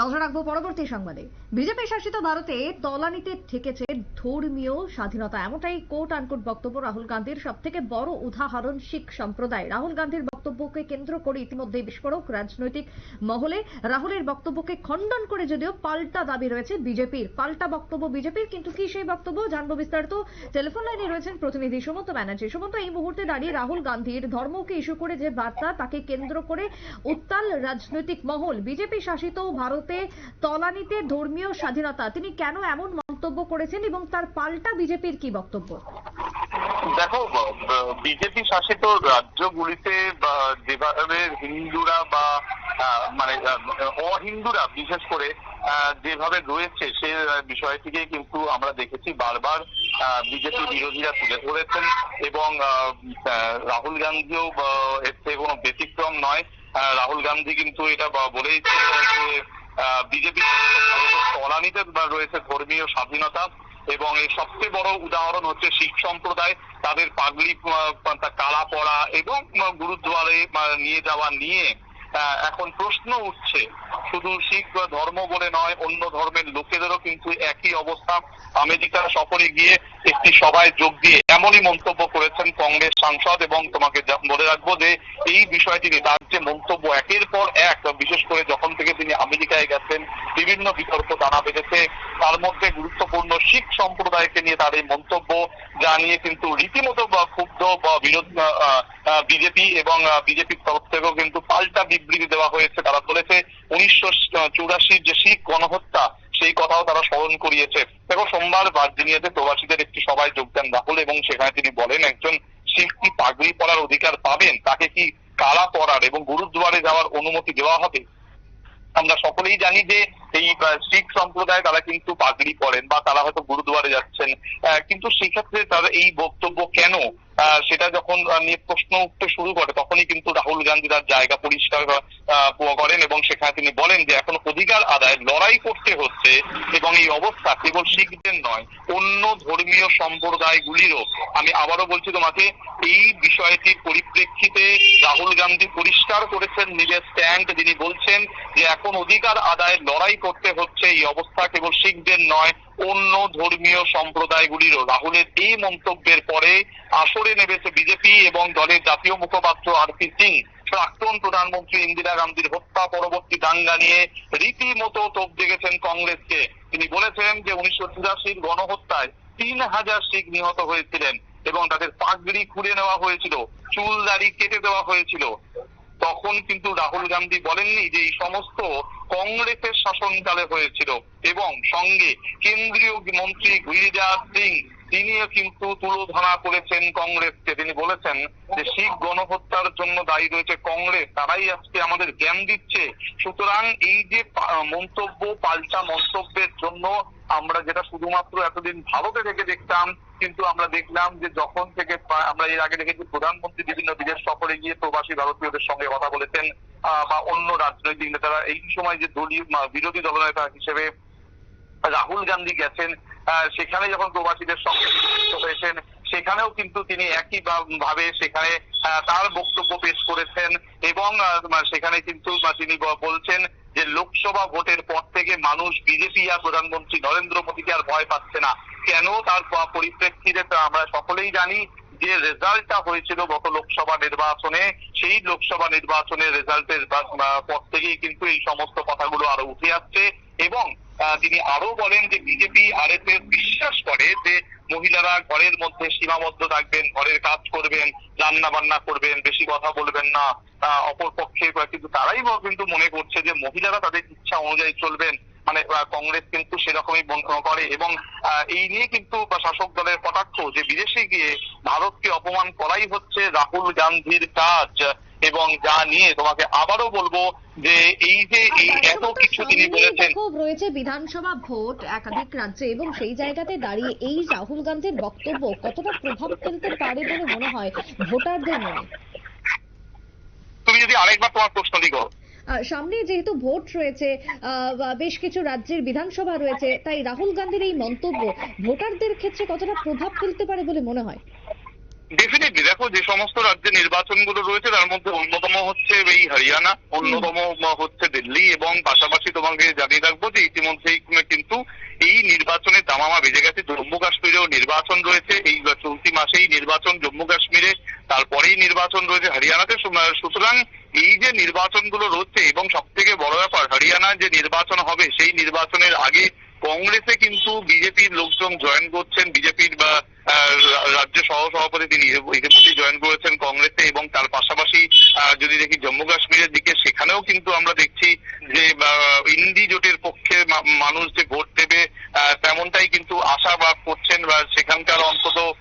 নজর রাখব পরবর্তী সংবাদে। বিজেপি শাসিত ভারতে তলানিতে ঠেকেছে ধর্মীয় স্বাধীনতা। এমনটাই কোট আনকোট বক্তব্য রাহুল গান্ধীর সব থেকে বড় উদাহরণ শিখ সম্প্রদায়। রাহুল গান্ধীর বক্তব্যকে কেন্দ্র করে ইতিমধ্যে বিস্ফোরক রাজনৈতিক মহলে রাহুলের বক্তব্যকে খণ্ডন করে যদিও পাল্টা দাবি রয়েছে বিজেপির। পাল্টা বক্তব্য বিজেপির, কিন্তু কি সেই বক্তব্য জানব বিস্তারিত। টেলিফোন লাইনে রয়েছেন প্রতিনিধি সুমন্ত ব্যানার্জি। সুমন্ত, এই মুহূর্তে দাঁড়িয়ে রাহুল গান্ধীর ধর্মকে ইস্যু করে যে বার্তা তাকে কেন্দ্র করে উত্তাল রাজনৈতিক মহল। বিজেপি শাসিত ভারতে তলানিতে ধর্মীয় স্বাধীনতা। তিনি কেন এমন মন্তব্য করেছেন এবং তার পাল্টা বিজেপির কি বক্তব্য? দেখো বিজেপি শাসিত রাজ্যগুলিতে যেভাবে হিন্দুরা বা মানে অহিন্দুরা বিশেষ করে যেভাবে রয়েছে সে বিষয়টিকে কিন্তু আমরা দেখেছি বারবার বিজেপি বিরোধীরা তুলে ধরেছেন এবং রাহুল গান্ধীও এর থেকে কোনো ব্যতিক্রম নয়। রাহুল গান্ধী কিন্তু এটা বলেই যে বিজেপি তলানিতে রয়েছে ধর্মীয় স্বাধীনতা এবং এর সবচেয়ে বড় উদাহরণ হচ্ছে শিখ সম্প্রদায়। তাদের পাগড়ি কালা পড়া এবং গুরুদ্বারে নিয়ে যাওয়া নিয়ে এখন প্রশ্ন উঠছে, শুধু শিখ ধর্ম বলে নয়, অন্য ধর্মের লোকেদেরও কিন্তু একই অবস্থা। আমেরিকা সফরে গিয়ে একটি সভায় যোগ দিয়ে এমনই মন্তব্য করেছেন কংগ্রেস সাংসদ এবং তোমাকে বলে রাখব যে, এই বিষয়টি নিয়ে তার যে মন্তব্য একের পর এক, বিশেষ করে যখন থেকে তিনি আমেরিকায় গেছেন, বিভিন্ন বিতর্ক দানা বেঁধেছে। তার মধ্যে গুরুত্বপূর্ণ শিখ সম্প্রদায়কে নিয়ে তার এই মন্তব্য যা নিয়ে কিন্তু রীতিমতো ক্ষুব্ধ বিরোধ বিজেপি এবং বিজেপির তরফ থেকেও কিন্তু পাল্টা বিবৃতি দেওয়া হয়েছে। তারা বলেছে, উনিশশো চুরাশির যে শিখ গণহত্যা, সেই কথাও তারা স্মরণ করিয়েছে। দেখো, সোমবার ভার্জিনিয়াতে প্রবাসীদের একটি সভায় যোগ দেন রাহুল এবং সেখানে তিনি বলেন, একজন শিখ কি পাগড়ি পরার অধিকার পাবেন? তাকে কি কারা পরার এবং গুরুদ্বারে যাওয়ার অনুমতি দেওয়া হবে? আমরা সকলেই জানি যে এই শিখ সম্প্রদায় তারা কিন্তু পাগড়ি পরেন বা তারা হয়তো গুরুদুয়ারে যাচ্ছেন। কিন্তু সেক্ষেত্রে তার এই বক্তব্য কেন? সেটা যখন নিয়ে প্রশ্ন উঠতে শুরু করে, তখনই কিন্তু রাহুল গান্ধী তার জায়গা পরিষ্কার করেন এবং সেখানে তিনি বলেন যে এখন অধিকার আদায়, লড়াই করতে হচ্ছে এবং এই অবস্থা কেবল শিখদের নয়, অন্য ধর্মীয় সম্প্রদায়গুলিরও। আমি আবারও বলছি তোমাকে এই বিষয়টির পরিপ্রেক্ষিতে রাহুল গান্ধী পরিষ্কার করেছেন, নিজের স্ট্যান্ড তিনি বলছেন যে এখন অধিকার আদায় লড়াই করতে হচ্ছে, এই অবস্থা কেবল শিখদের নয়, অন্য ধর্মীয় সম্প্রদায়গুলিরও। রাহুলের এই মন্তব্যের পরে আসরে নেমেছে বিজেপি এবং দলের জাতীয় মুখপাত্র আর পি সিং। প্রাক্তন প্রধানমন্ত্রী ইন্দিরা গান্ধীর হত্যা, পরবর্তী দাঙ্গা নিয়ে রীতিমতো তোপ দেখেছেন কংগ্রেসকে। তিনি বলেছেন যে উনিশশো চুরাশির গণহত্যায় তিন হাজার শিখ নিহত হয়েছিলেন। এবং তাদের পাগড়ি খুলে নেওয়া হয়েছিল, চুল দাড়ি কেটে দেওয়া হয়েছিল। তখন কিন্তু রাহুল গান্ধী বলেননি যে এই সমস্ত কংগ্রেসের শাসনকালে হয়েছিল এবং সঙ্গে কেন্দ্রীয় মন্ত্রী গিরিরাজ সিং তিনিও কিন্তু তুলোধনা করেছেন কংগ্রেসকে। তিনি বলেছেন যে, শিখ গণহত্যার জন্য দায়ী রয়েছে কংগ্রেস। তারাই আজকে আমাদের জ্ঞান দিচ্ছে। সুতরাং এই যে মন্তব্য, পাল্টা মন্তব্যের জন্য আমরা যেটা শুধুমাত্র এতদিন ভারতে থেকে দেখতাম, কিন্তু আমরা দেখলাম যে যখন থেকে আমরা এর আগে দেখেছি প্রধানমন্ত্রী বিভিন্ন বিদেশ সফরে গিয়ে প্রবাসী ভারতীয়দের সঙ্গে কথা বলেছেন বা অন্য রাজনৈতিক নেতারা। এই সময় যে দলীয় বিরোধী দলনেতা হিসেবে রাহুল গান্ধী গেছেন সেখানে যখন প্রবাসীদের সঙ্গে হয়েছেন, সেখানেও কিন্তু তিনি একই ভাবে সেখানে তার বক্তব্য পেশ করেছেন এবং সেখানে কিন্তু তিনি বলছেন যে লোকসভা ভোটের পর থেকে মানুষ বিজেপি আর প্রধানমন্ত্রী নরেন্দ্র মোদীকে আর ভয় পাচ্ছে না। কেন? তার পরিপ্রেক্ষিতে আমরা সকলেই জানি যে রেজাল্টটা হয়েছিল গত লোকসভা নির্বাচনে, সেই লোকসভা নির্বাচনের রেজাল্টের পর থেকেই কিন্তু এই সমস্ত কথাগুলো আরও উঠে আসছে এবং তিনি আরও বলেন যে বিজেপি আর বিশ্বাস করে যে মহিলারা ঘরের মধ্যে সীমাবদ্ধ থাকবেন, ঘরের কাজ করবেন রান্না বান্না করবেন, বেশি কথা বলবেন না অপর পক্ষে কিন্তু তারাই কিন্তু মনে করছে যে মহিলারা তাদের ইচ্ছা অনুযায়ী চলবেন। মানে কংগ্রেস কিন্তু সেরকমই বন্ধ করে এবং এই নিয়ে কিন্তু শাসক দলের কটাক্ষ যে বিদেশে গিয়ে ভারতকে অপমান করাই হচ্ছে রাহুল গান্ধীর কাজ। এবং যা নিয়ে তোমাকে আবারও বলব যে এই যে এই এত কিছু তিনি বলেছেন। রয়েছে বিধানসভা ভোট একাধিক রাজ্যে এবং সেই জায়গাতে দাঁড়িয়ে এই রাহুল গান্ধীর বক্তব্য কতটা প্রভাব ফেলতে পারে বলে মনে হয় ভোটারদের মনে? তুমি যদি আরেকবার তোমার প্রশ্নটি করো সামনে যেহেতু ভোট রয়েছে বেশ কিছু রাজ্যের বিধানসভা রয়েছে তাই রাহুল গান্ধীর এই মন্তব্য ভোটারদের ক্ষেত্রে কতটা প্রভাব ফেলতে পারে বলে মনে হয়? ডেফিনেটলি দেখো, যে সমস্ত রাজ্যে নির্বাচনগুলো রয়েছে, তার মধ্যে অন্যতম হচ্ছে এই হরিয়ানা, অন্যতম হচ্ছে দিল্লি, এবং পাশাপাশি তোমাকে জানিয়ে রাখব যে ইতিমধ্যেই কিন্তু এই নির্বাচনে দামামা বেজে গেছে। জম্মু কাশ্মীরেও নির্বাচন রয়েছে, এই চলতি মাসেই নির্বাচন জম্মু কাশ্মীরে, তারপরেই নির্বাচন রয়েছে হরিয়ানাতে। সুতরাং এই যে নির্বাচনগুলো রয়েছে, এবং সব থেকে বড় ব্যাপার, হরিয়ানায় যে নির্বাচন হবে, সেই নির্বাচনের আগে কংগ্রেসে কিন্তু বিজেপির লোকজন জয়েন করছেন বিজেপির বা আহ, রা- রাজ্য সহ ইতিমধ্যে জয়েন করেছেন কংগ্রেসে এবং তার পাশাপাশি যদি দেখি জম্মু কাশ্মীরের দিকে, সেখানেও কিন্তু আমরা দেখছি যে ইন্ডি জোটের পক্ষে মানুষ যে ভোট দেবে তেমনটাই কিন্তু আশা বা করছেন বা সেখানকার অন্তত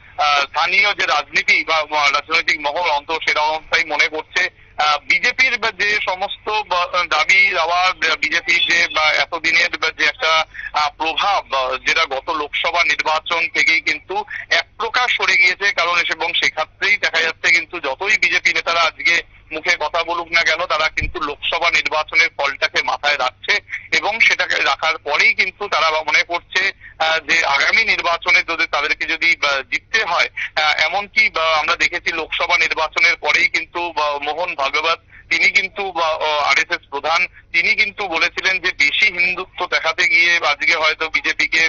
স্থানীয় যে রাজনীতি বা বা, রাজনৈতিক মহল অন্তত সেরকমটাই মনে করছে। বিজেপির যে সমস্ত বা- দাবি দাওয়া বিজেপির যে বা এতদিনের বা যে একটা আহ, প্রভাব বা যেটা গত লোকসভা নির্বাচন থেকেই কিন্তু এক প্রকার সরে গিয়েছে কারণ এসে- এবং সেক্ষেত্রেই দেখা যাচ্ছে কিন্তু যতই বিজেপি নেতারা আজকে মুখে কথা বলুক না কেন তারা কিন্তু লোকসভা নির্বাচনের ফলটাকে মাথায় রাখছে এবং সেটাকে রাখার পরেই কিন্তু তারা মনে করছে যে আগামী নির্বাচনে যদি তাদেরকে যদি জিততে হয় এমনকি আমরা দেখেছি লোকসভা নির্বাচনের পরেই কিন্তু মোহন ভাগবত, তিনি কিন্তু আরএসএস প্রধান, তিনি কিন্তু বলেছিলেন যে বেশি হিন্দুত্ব দেখাতে গিয়ে আজকে হয়তো বিজেপিকে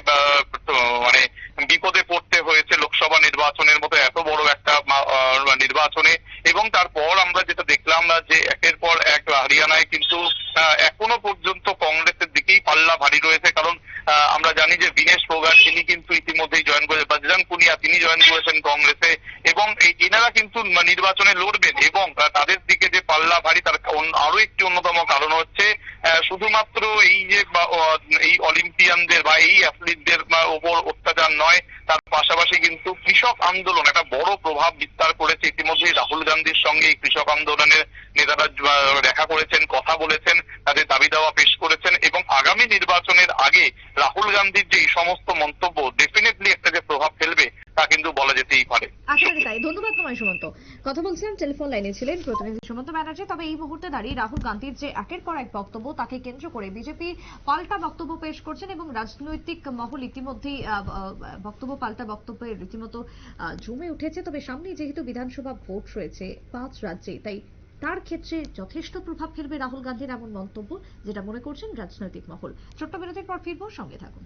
মানে বিপদে পড়তে হয়েছে লোকসভা নির্বাচনের মতো এত বড় একটা নির্বাচনে। আমরা যেটা দেখলাম যে একের পর এক হরিয়ানায় কিন্তু এখনও পর্যন্ত কংগ্রেসের দিকেই পাল্লা ভারী রয়েছে। কারণ আমরা জানি যে দীনেশ ফোগাট তিনি কিন্তু ইতিমধ্যেই জয়েন করে বাজরান পুনিয়া, তিনি জয়েন করেছেন কংগ্রেসে। এবং এই এনারা কিন্তু নির্বাচনে লড়বেন এবং তাদের দিকে যে পাল্লা ভারী, তার আরও একটি অন্যতম কারণ হচ্ছে শুধুমাত্র এই যে এই অলিম্পিয়ানদের বা এই অ্যাথলিটদের ওপর অত্যাচার নয়, তার পাশাপাশি কিন্তু কৃষক আন্দোলন, একটা বড় প্রভাব বিস্তার করেছে ইতিমধ্যেই রাহুল গান্ধীর সঙ্গে কৃষক আন্দোলনের নেতারা দেখা করেছেন, কথা বলেছেন, তাদের দাবি দাওয়া পেশ করেছেন এবং আগামী নির্বাচনের আগে রাহুল গান্ধীর যে এই সমস্ত মন্তব্য ডেফিনেটলি একটা যে প্রভাব ফেলবে তা কিন্তু বলা যেতেই পারে। আসলে তাই ধন্যবাদ তোমায় সুমন্ত। কথা বলছিলাম টেলিফোন লাইনে ছিলেন প্রতিনিধি সুমন্ত ব্যানার্জি। তবে এই মুহূর্তে দাঁড়িয়ে রাহুল গান্ধীর যে একের পর এক বক্তব্য তাকে কেন্দ্র করে বিজেপি পাল্টা বক্তব্য পেশ করছেন এবং রাজনৈতিক মহল আহ, বক্তব্য পাল্টা বক্তব্যে রীতিমতো জমে উঠেছে। তবে সামনে যেহেতু বিধানসভা ভোট রয়েছে পাঁচ রাজ্যে তাই তার ক্ষেত্রে যথেষ্ট প্রভাব ফেলবে রাহুল গান্ধীর এমন মন্তব্য যেটা মনে করছেন রাজনৈতিক মহল। ছোট্ট বিরতির পর ফিরবো সঙ্গে থাকুন।